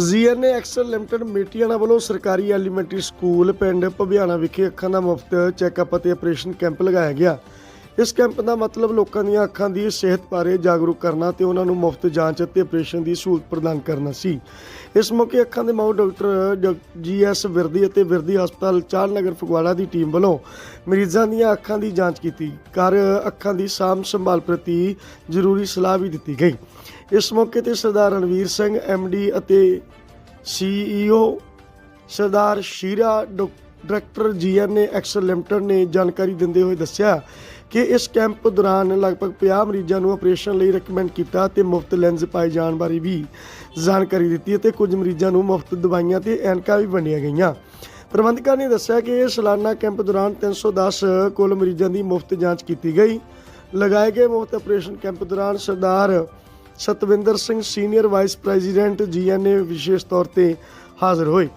GNA Axle limited Metiana ਵੱਲੋਂ ਸਰਕਾਰੀ elementary school ਪਿੰਡ ਭਵਿਆਣਾ ਵਿਖੇ ਅੱਖਾਂ ਦਾ ਮੁਫਤ ਚੈੱਕਅਪ ਅਤੇ ਆਪਰੇਸ਼ਨ ਕੈਂਪ ਲਗਾਇਆ ਗਿਆ। ਇਸ ਕੈਂਪ ਦਾ ਮਤਲਬ ਲੋਕਾਂ ਦੀਆਂ ਅੱਖਾਂ ਦੀ ਸਿਹਤ ਬਾਰੇ ਜਾਗਰੂਕ ਕਰਨਾ ਤੇ ਉਹਨਾਂ ਨੂੰ ਮੁਫਤ ਜਾਂਚ ਅਤੇ ਆਪਰੇਸ਼ਨ ਦੀ ਸਹੂਲਤ ਪ੍ਰਦਾਨ ਕਰਨਾ ਸੀ। ਇਸ ਮੌਕੇ ਅੱਖਾਂ ਦੇ ਮਾਊ ਡਾਕਟਰ ਜੀਐਸ ਵਿਰਦੀ ਅਤੇ ਵਿਰਦੀ ਹਸਪਤਾਲ ਚਾਰ ਨਗਰ ਫਗਵਾੜਾ ਦੀ ਟੀਮ ਵੱਲੋਂ ਮਰੀਜ਼ਾਂ ਦੀਆਂ ਅੱਖਾਂ ਦੀ ਜਾਂਚ ਕੀਤੀ। ਕਰ ਅੱਖਾਂ ਦੀ ਸਾਂਭ ਸੰਭਾਲ ਪ੍ਰਤੀ ਜ਼ਰੂਰੀ ਸਲਾਹ ਵੀ ਦਿੱਤੀ ਗਈ। ਇਸ ਮੌਕੇ ਤੇ ਸਰਦਾਰ ਰਣਵੀਰ ਸਿੰਘ ਡੀ ਅਤੇ ਸੀਈਓ ਸਰਦਾਰ ਸ਼ੀਰਾ ਡੋ- ਡਾਇਰੈਕਟਰ ਜੀਐਨਏ ਐਕਸਲ ਲਿਮਟਿਡ ਨੇ ਜਾਣਕਾਰੀ ਦਿੰਦੇ ਹੋਏ ਦੱਸਿਆ ਕਿ ਇਸ ਕੈਂਪ ਦੌਰਾਨ ਲਗਭਗ 50 ਮਰੀਜ਼ਾਂ ਨੂੰ ਆਪਰੇਸ਼ਨ ਲਈ ਰეკਮੈਂਡ ਕੀਤਾ ਤੇ ਮੁਫਤ ਲੈਂਸ ਪਾਏ ਜਾਣ ਬਾਰੇ ਵੀ ਜਾਣਕਾਰੀ ਦਿੱਤੀ ਅਤੇ ਕੁਝ ਮਰੀਜ਼ਾਂ ਨੂੰ ਮੁਫਤ ਦਵਾਈਆਂ ਤੇ ਐਨਕਾਂ ਵੀ ਵੰਡੀਆਂ ਗਈਆਂ। ਪ੍ਰਬੰਧਕਾਂ ਨੇ ਦੱਸਿਆ ਕਿ ਇਹ ਸਾਲਾਨਾ ਕੈਂਪ ਦੌਰਾਨ 310 ਕੁੱਲ ਮਰੀਜ਼ਾਂ ਦੀ ਮੁਫਤ ਜਾਂਚ ਕੀਤੀ ਗਈ। ਲਗਾਏ ਗਏ ਮੁਫਤ ਆਪਰੇਸ਼ਨ ਕੈਂਪ ਦੌਰਾਨ Sardar Satwinder Singh senior vice president GNA ਵਿਸ਼ੇਸ਼ ਤੌਰ ਤੇ ਹਾਜ਼ਰ ਹੋਏ।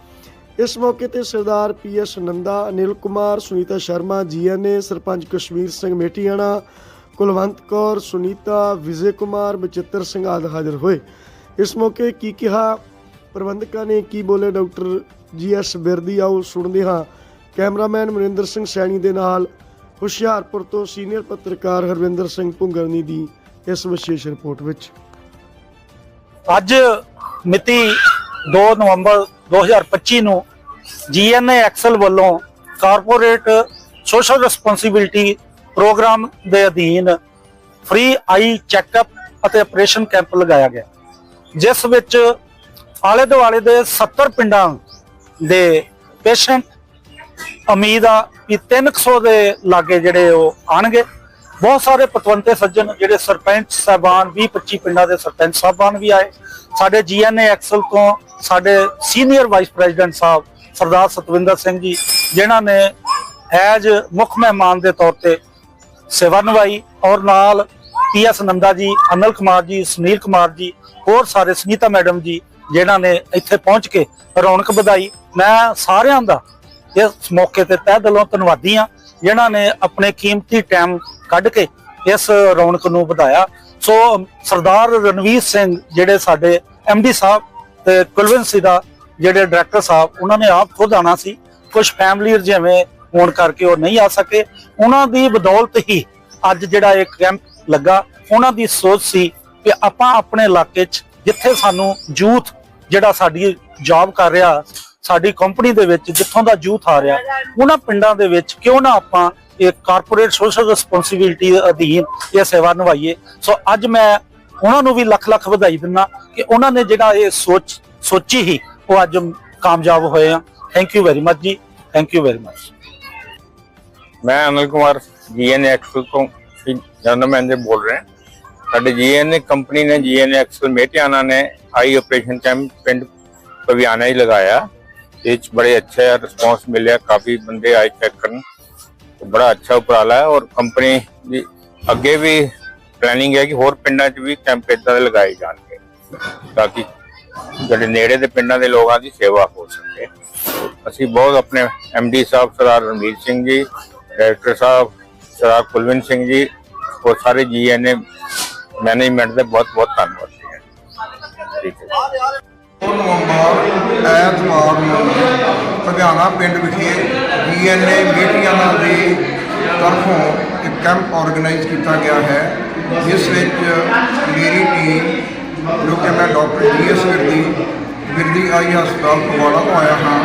ਇਸ ਮੌਕੇ ਤੇ ਸਰਦਾਰ ਪੀਐਸ ਨੰਦਾ, ਅਨਿਲ ਕੁਮਾਰ, ਸੁਨੀਤਾ ਸ਼ਰਮਾ ਜੀਐਨਏ ਸਰਪੰਚ ਕਸ਼ਮੀਰ ਸਿੰਘ ਮੇਟੀਆਣਾ, ਕੁਲਵੰਤ ਕੌਰ, ਸੁਨੀਤਾ, ਵਿਜੇ ਕੁਮਾਰ, ਬਚਿੱਤਰ ਸਿੰਘ ਆਦਿ ਹਾਜ਼ਰ ਹੋਏ। ਇਸ ਮੌਕੇ ਕੀ ਕਿਹਾ ਪ੍ਰਬੰਧਕਾਂ ਨੇ, ਕੀ ਬੋਲੇ ਡਾਕਟਰ ਜੀਐਸ ਬਿਰਦੀ? ਆਓ ਸੁਣਦੇ ਹਾਂ। ਕੈਮਰਾਮੈਨ ਮਨਿੰਦਰ ਸਿੰਘ ਸੈਣੀ ਦੇ ਨਾਲ ਹੁਸ਼ਿਆਰਪੁਰ ਤੋਂ ਸੀਨੀਅਰ ਪੱਤਰਕਾਰ ਹਰਵਿੰਦਰ ਸਿੰਘ ਭੁੰਗਰਨੀ ਦੀ ਇਸ ਵਿਸ਼ੇਸ਼ ਰਿਪੋਰਟ ਵਿੱਚ। ਅੱਜ ਮਿਤੀ 2 ਨਵੰਬਰ 2025 ਨੂੰ ਜੀਐਨਏ ਐਕਸਲ ਵੱਲੋਂ ਕਾਰਪੋਰੇਟ ਸੋਸ਼ਲ ਰਿਸਪੌਂਸਿਬਿਲਟੀ ਪ੍ਰੋਗਰਾਮ ਦੇ ਅਧੀਨ ਫ੍ਰੀ ਆਈ ਚੈੱਕਅਪ ਅਤੇ ਆਪਰੇਸ਼ਨ ਕੈਂਪ ਲਗਾਇਆ ਗਿਆ। ਜਿਸ ਵਿੱਚ ਆਲੇ ਦੁਆਲੇ ਦੇ 70 ਪਿੰਡਾਂ ਦੇ ਪੇਸ਼ੈਂਟ ਉਮੀਦ ਆ ਕਿ 300 ਦੇ ਲਾਗੇ ਜਿਹੜੇ ਉਹ ਆਣਗੇ ਬਹੁਤ ਸਾਰੇ ਪਤਵੰਤੇ ਸੱਜਣ ਜਿਹੜੇ ਸਰਪੰਚ ਸਾਹਿਬਾਨ 20 25 ਪਿੰਡਾਂ ਦੇ ਸਰਪੰਚ ਸਾਹਿਬਾਨ ਵੀ ਆਏ। ਸਾਡੇ ਜੀਐਨਏ ਐਕਸਲ ਤੋਂ ਸਾਡੇ ਸੀਨੀਅਰ ਵਾਈਸ ਪ੍ਰੈਜ਼ੀਡੈਂਟ ਸਾਹਿਬ ਸਰਦਾਰ ਸਤਵਿੰਦਰ ਸਿੰਘ ਜੀ, ਜਿਨ੍ਹਾਂ ਨੇ ਐਜ ਮੁੱਖ ਮਹਿਮਾਨ ਦੇ ਤੌਰ ਤੇ ਸੇਵਾ ਨਿਭਾਈ ਔਰ ਨਾਲ ਪੀਐਸ ਨੰਦਾ ਜੀ, ਅਨਲ ਕੁਮਾਰ ਜੀ, ਸੁਨੀਲ ਕੁਮਾਰ ਜੀ, ਹੋਰ ਸਾਰੇ ਸੁਨੀਤਾ ਮੈਡਮ ਜੀ, ਜਿਨ੍ਹਾਂ ਨੇ ਇੱਥੇ ਪਹੁੰਚ ਕੇ ਰੌਣਕ ਵਧਾਈ। ਮੈਂ ਸਾਰਿਆਂ ਦਾ ਇਸ ਮੌਕੇ ਤੇ ਤਹਿ ਦਿਲੋਂ ਧੰਨਵਾਦੀ ਹਾਂ। ਜਿਨ੍ਹਾਂ ਨੇ ਆਪਣੇ ਕੀਮਤੀ ਟਾਈਮ ਕੱਢ ਕੇ ਇਸ ਰੌਣਕ ਨੂੰ ਵਧਾਇਆ। ਸੋ, ਸਰਦਾਰ ਰਣਵੀਰ ਸਿੰਘ ਜਿਹੜੇ ਸਾਡੇ ਡੀ ਸਾਹਿਬ ਤੇ ਕੁਲਵੰਤ ਸਿੰਘ ਦਾ ਜਿਹੜੇ ਡਾਇਰੈਕਟਰ ਸਾਹਿਬ, ਉਹਨਾਂ ਨੇ ਆਪ ਖੁਦ ਆਣਾ ਸੀ। ਕੁਝ ਫੈਮਿਲੀ ਜਿਵੇਂ ਹੋਣ ਕਰਕੇ ਉਹ ਨਹੀਂ ਆ ਸਕੇ। ਉਹਨਾਂ ਦੀ ਬਦੌਲਤ ਹੀ ਅੱਜ ਜਿਹੜਾ ਇਹ ਕੈਂਪ ਲੱਗਾ, ਉਹਨਾਂ ਦੀ ਸੋਚ ਸੀ ਕਿ ਆਪਾਂ ਆਪਣੇ ਇਲਾਕੇ 'ਚ ਜਿੱਥੇ ਸਾਨੂੰ ਯੂਥ ਜਿਹੜਾ ਸਾਡੀ ਜੌਬ ਕਰ ਰਿਹਾ ਸਾਡੀ ਕੰਪਨੀ ਦੇ ਵਿੱਚ ਜਿੱਥੋਂ ਦਾ ਯੂਥ ਆ ਰਿਹਾ, ਉਹਨਾਂ ਪਿੰਡਾਂ ਦੇ ਵਿੱਚ ਕਿਉਂ ਨਾ ਆਪਾਂ ਇਹ ਕਾਰਪੋਰੇਟ ਸੋਸ਼ਲ ਰਿਸਪੌਂਸਿਬਿਲਟੀ ਦੇ ਅਧੀਨ ਇਹ ਸੇਵਾ ਨਿਭਾਈਏ। ਸੋ ਅੱਜ ਮੈਂ ਉਹਨਾਂ ਨੂੰ ਵੀ ਲੱਖ ਲੱਖ ਵਧਾਈ ਦਿੰਦਾ ਕਿ ਉਹਨਾਂ ਨੇ ਜਿਹੜਾ ਇਹ ਸੋਚ, ਸੋਚੀ ਹੀ ਉਹ ਅੱਜ ਕਾਮਯਾਬ ਹੋਏ ਆ। Thank you very much ji. Thank you very much ਮੈਂ ਅਨਿਲ ਕੁਮਾਰ ਜੀਐਨ ਐਕਸਲ ਤੋਂ ਜਨਰਲ ਮੈਨੇਜਰ ਬੋਲ ਰਿਹਾ। ਸਾਡੇ ਜੀਐਨ ਕੰਪਨੀ ਨੇ ਜੀਐਨ ਐਕਸਲ ਮੇਟਿਆਣਾ ਨੇ ਆਈ ਆਪਰੇਸ਼ਨ ਕੈਂਪ ਪਿੰਡ ਪਵਿਆਣਾ ਹੀ ਲਗਾਇਆ। ਇਹ 'ਚ ਬੜੇ ਅੱਛਾ ਰਿਸਪੌਂਸ ਮਿਲਿਆ ਕਾਫੀ ਬੰਦੇ ਆਏ ਚੈੱਕ ਕਰਨ। ਬੜਾ ਅੱਛਾ ਉਪਰਾਲਾ ਹੈ ਔਰ ਕੰਪਨੀ ਦੀ ਅੱਗੇ ਵੀ ਪਲੈਨਿੰਗ ਹੈ ਕਿ ਹੋਰ ਪਿੰਡਾਂ 'ਚ ਵੀ ਕੈਂਪ ਇਦਾਂ ਦੇ ਲਗਾਏ ਜਾਣਗੇ ਤਾਂ ਕਿ ਜਿਹੜੇ ਨੇੜੇ ਦੇ ਪਿੰਡਾਂ ਦੇ ਲੋਕਾਂ ਦੀ ਸੇਵਾ ਹੋ ਸਕੇ। ਅਸੀਂ ਬਹੁਤ ਆਪਣੇ ਡੀ ਸਾਹਿਬ ਸਰਦਾਰ ਰਣਵੀਰ ਸਿੰਘ ਜੀ ਡਾਇਰੈਕਟਰ ਸਾਹਿਬ ਸਰਦਾਰ ਕੁਲਵਿੰਦ ਸਿੰਘ ਜੀ, ਉਹ ਸਾਰੇ ਜੀਐਨਏ ਮੈਨੇਜਮੈਂਟ ਦੇ ਬਹੁਤ ਬਹੁਤ ਧੰਨਵਾਦ ਠੀਕ ਹੈ ਨਵੰਬਰ, ਐਤਵਾਰ ਨੂੰ ਲੁਧਿਆਣਾ ਪਿੰਡ ਵਿਖੇ ਡੀਐਨਏ ਮੀਟਿੰਗਾਂ ਦੇ ਤਰਫੋਂ ਇੱਕ ਕੈਂਪ ਆਰਗੇਨਾਈਜ਼ ਕੀਤਾ ਗਿਆ ਹੈ, ਜਿਸ ਵਿੱਚ ਮੇਰੀ ਟੀਮ, ਜੋ ਕਿ ਮੈਂ doctor GS Virdi Virdi eye ਹਸਪਤਾਲ ਫਗਵਾੜਾ ਤੋਂ ਆਇਆ ਹਾਂ,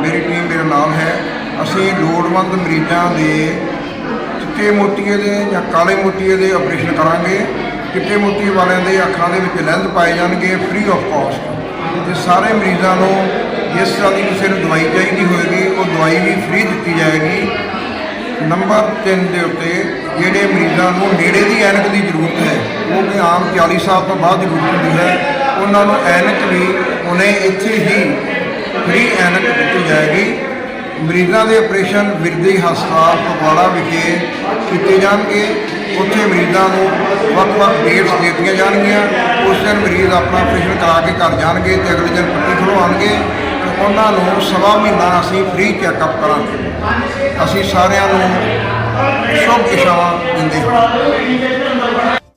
ਮੇਰੀ ਟੀਮ ਮੇਰੇ ਨਾਲ ਹੈ। ਅਸੀਂ ਲੋੜਵੰਦ ਮਰੀਜ਼ਾਂ ਦੇ ਚਿੱਟੇ ਮੋਤੀਏ ਦੇ ਜਾਂ ਕਾਲੇ ਮੋਤੀਏ ਦੇ ਆਪਰੇਸ਼ਨ ਕਰਾਂਗੇ। ਚਿੱਟੇ ਮੋਤੀ ਵਾਲਿਆਂ ਦੇ ਅੱਖਾਂ ਦੇ ਵਿੱਚ ਲੈਂਸ ਪਾਏ ਜਾਣਗੇ ਫ੍ਰੀ ਆਫ ਕਾਸਟ ਤੇ ਸਾਰੇ ਮਰੀਜ਼ਾਂ ਨੂੰ ਜਿਸ ਤਰ੍ਹਾਂ ਦੀ ਕਿਸੇ ਨੂੰ ਦਵਾਈ ਚਾਹੀਦੀ ਹੋਏਗੀ, ਉਹ ਦਵਾਈ ਵੀ ਫ੍ਰੀ ਦਿੱਤੀ ਜਾਏਗੀ। ਨੰਬਰ 3 ਦੇ ਉੱਤੇ ਜਿਹੜੇ ਮਰੀਜ਼ਾਂ ਨੂੰ ਨੇੜੇ ਦੀ ਐਨਕ ਦੀ ਜ਼ਰੂਰਤ ਹੈ, ਉਹ ਵੀ ਆਮ 40 ਸਾਲ ਤੋਂ ਬਾਅਦ ਜ਼ਰੂਰਤ ਹੁੰਦੀ ਹੈ, ਉਹਨਾਂ ਨੂੰ ਐਨਕ ਵੀ ਉਹਨੇ ਇੱਥੇ ਹੀ ਫ੍ਰੀ ਐਨਕ ਦਿੱਤੀ ਜਾਏਗੀ। ਮਰੀਜ਼ਾਂ ਦੇ ਆਪਰੇਸ਼ਨ ਵਿਰਦੀ ਹਸਪਤਾਲ ਫਗਵਾੜਾ ਵਿਖੇ ਕੀਤੇ ਜਾਣਗੇ। ਉੱਥੇ ਮਰੀਜ਼ਾਂ ਨੂੰ ਵੱਖ-ਵੱਖ ਡੇਟਸ ਦਿੱਤੀਆਂ ਜਾਣਗੀਆਂ। ਉਸ ਦਿਨ ਮਰੀਜ਼ ਆਪਣਾ ਆਪਰੇਸ਼ਨ ਕਰਾ ਕੇ ਘਰ ਜਾਣਗੇ ਤੇ ਅਗਲੇ ਦਿਨ ਪੱਟੀ ਖਲਵਾਉਣਗੇ ਤੇ ਉਹਨਾਂ ਨੂੰ ਸਵਾ ਮਹੀਨਾ ਅਸੀਂ ਫ੍ਰੀ ਚੈੱਕਅਪ ਕਰਾਂਗੇ। ਅਸੀਂ ਸਾਰਿਆਂ ਨੂੰ ਸ਼ੁਭ ਇਸ਼ਾਰਾ ਦਿੰਦੇ ਹਾਂ।